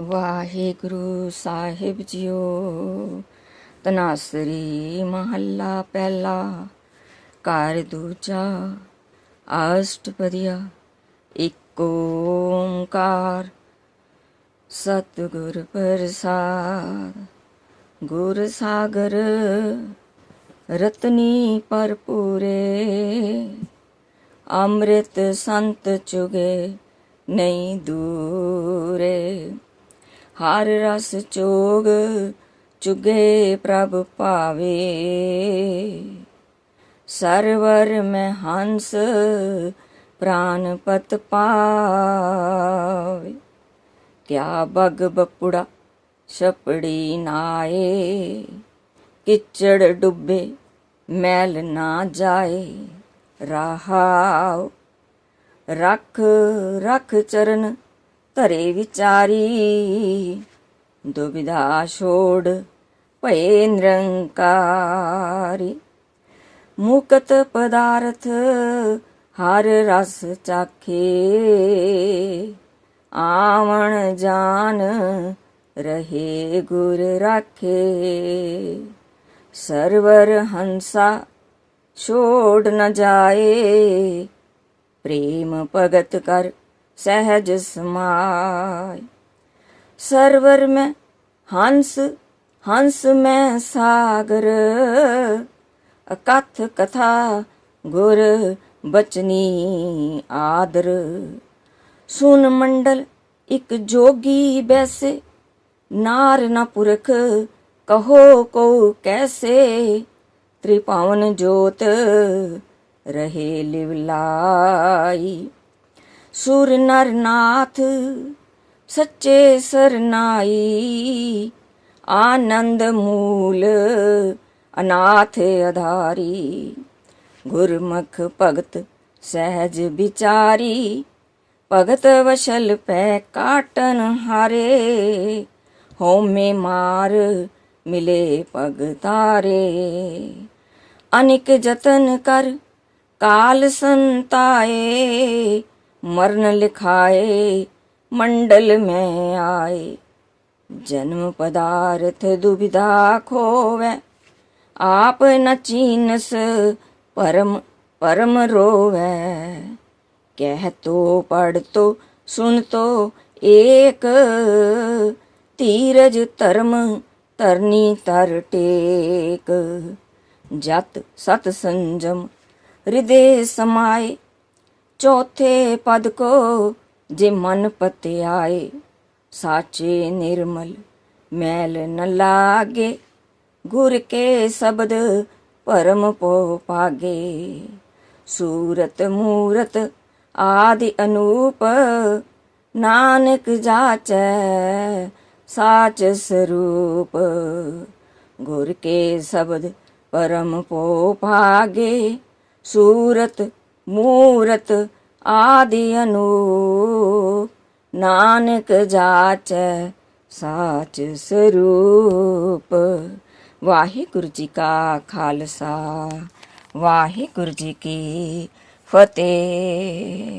ਵਾਹਿਗੁਰੂ ਸਾਹਿਬ JIO, ਤਨਾਸਰੀ ਮਹੱਲਾ ਪਹਿਲਾ, ਘਰ ਦੂਜਾ ਅਸ਼ਟਪਦੀਆ ਇੱਕ ਓੰਕਾਰ, ਸਤਿਗੁਰ ਪ੍ਰਸਾਦ, ਗੁਰ ਸਾਗਰ, ਰਤਨੀ ਭਰਪੂਰੇ, ਅੰਮ੍ਰਿਤ ਸੰਤ ਚੁਗੇ ਨਹੀਂ ਦੂਰੇ। ਹਰ ਰਸ ਚੋਗ ਚੁਗੇ ਪ੍ਰਭ ਭਾਵੇ। ਸਰਵਰ ਮੈਂ ਹੰਸ ਪ੍ਰਾਨ ਪਤ ਪਾਵੇ। ਕਿਆ ਬਗ ਬਪੁੜਾ ਛਪੜੀ ਨਾਏ। ਕਿਚੜ ਡੁੱਬੇ ਮੈਲ ਨਾ ਜਾਏ। ਰਹਾਉ, ਰੱਖ ਰੱਖ ਚਰਨ ਧਰੇ ਵਿਚਾਰੀ। ਦੁਬਿਧਾ ਛੋੜ ਭਏ ਨਿਰੰਕਾਰੀ। ਮੁਕਤ ਪਦਾਰਥ ਹਰ ਰਸ ਚਾਖੇ। ਆਵਣ ਜਾਨ ਰਹੇ ਗੁਰ ਰਾਖੇ। ਸਰਵਰ ਹੰਸਾ ਛੋੜ ਨ ਜਾਏ। ਪ੍ਰੇਮ ਭਗਤ ਕਰ ਸਹਿਜ ਸਮਾਏ ਸਰਵਰ ਮੈਂ ਹੰਸ ਹੰਸ ਮੈਂ ਸਾਗਰ। ਅਕਥ ਕਥਾ ਗੁਰ ਬਚਨੀ ਆਦਰ। ਸੁਨ ਮੰਡਲ ਇਕ ਜੋਗੀ ਬੈਸੇ, ਨਾਰ ਨਾ ਪੁਰਖ ਕਹੋ ਕੋ ਕੈਸੇ। ਤ੍ਰਿਪਾਵਨ ਜੋਤ ਰਹੇ ਲਿਵਲਾਈ ਸੁਰ ਨਰ ਨਾਥ ਸੱਚੇ ਸਰਨਾਈ ਆਨੰਦ ਮੂਲ, ਅਨਾਥ ਅਧਾਰੀ। ਗੁਰਮੁਖ ਭਗਤ ਸਹਿਜ ਵਿਚਾਰੀ, ਭਗਤ ਵਸ਼ਲ ਪੈ ਕਾਟਨ ਹਾਰੇ। ਹੋਮੇ ਮਾਰ ਮਿਲੇ ਭਗਤਾਰੇ ਅਨਿਕ ਜਤਨ ਕਰ ਕਾਲ ਸੰਤਾਏ ਮਰਨ ਲਿਖਾਏ, ਮੰਡਲ ਮੈਂ ਆਏ। ਜਨਮ ਪਦਾਰਥ ਦੁਬਿਧਾ ਖੋਵੇ, ਆਪ ਨ ਚੀਨਸ ਪਰਮ ਪਰਮ ਰੋਵੇ। ਕਹਿ ਤੋ ਪੜ ਤੋ ਸੁਨ ਤੋ, ਏਕ ਧੀਰਜ ਧਰਮ ਤਰਨੀ ਤਰ ਟੇਕ। ਜਤ ਸਤ ਸੰਜਮ, ਹਿਰਦੇ ਸਮਾਏ ਚੌਥੇ ਪਦ ਕੋ ਜੇ ਮਨ ਪਤਿਆਏ, ਸਾਚੇ ਨਿਰਮਲ ਮੈਲ ਨ ਲਾਗੇ, ਗੁਰ ਕੇ ਸ਼ਬਦ ਪਰਮ ਪੋ ਪਾਗੇ ਸੂਰਤ, ਮੂਰਤ ਆਦਿ ਅਨੂਪ ਨਾਨਕ ਜਾਚੈ, ਸਾਚ ਸਰੂਪ ਗੁਰ ਕੇ ਸ਼ਬਦ ਪਰਮ ਪੋ ਭਾਗੇ। ਸੂਰਤ ਮੂਰਤ ਆਦਿ ਅਨੂਪ, ਨਾਨਕ ਜਾਚੈ ਸਾਚ ਸਰੂਪ। ਵਾਹਿਗੁਰੂ ਜੀ ਕਾ ਖਾਲਸਾ, ਵਾਹਿਗੁਰੂ ਜੀ ਕੀ ਫਤਿਹ।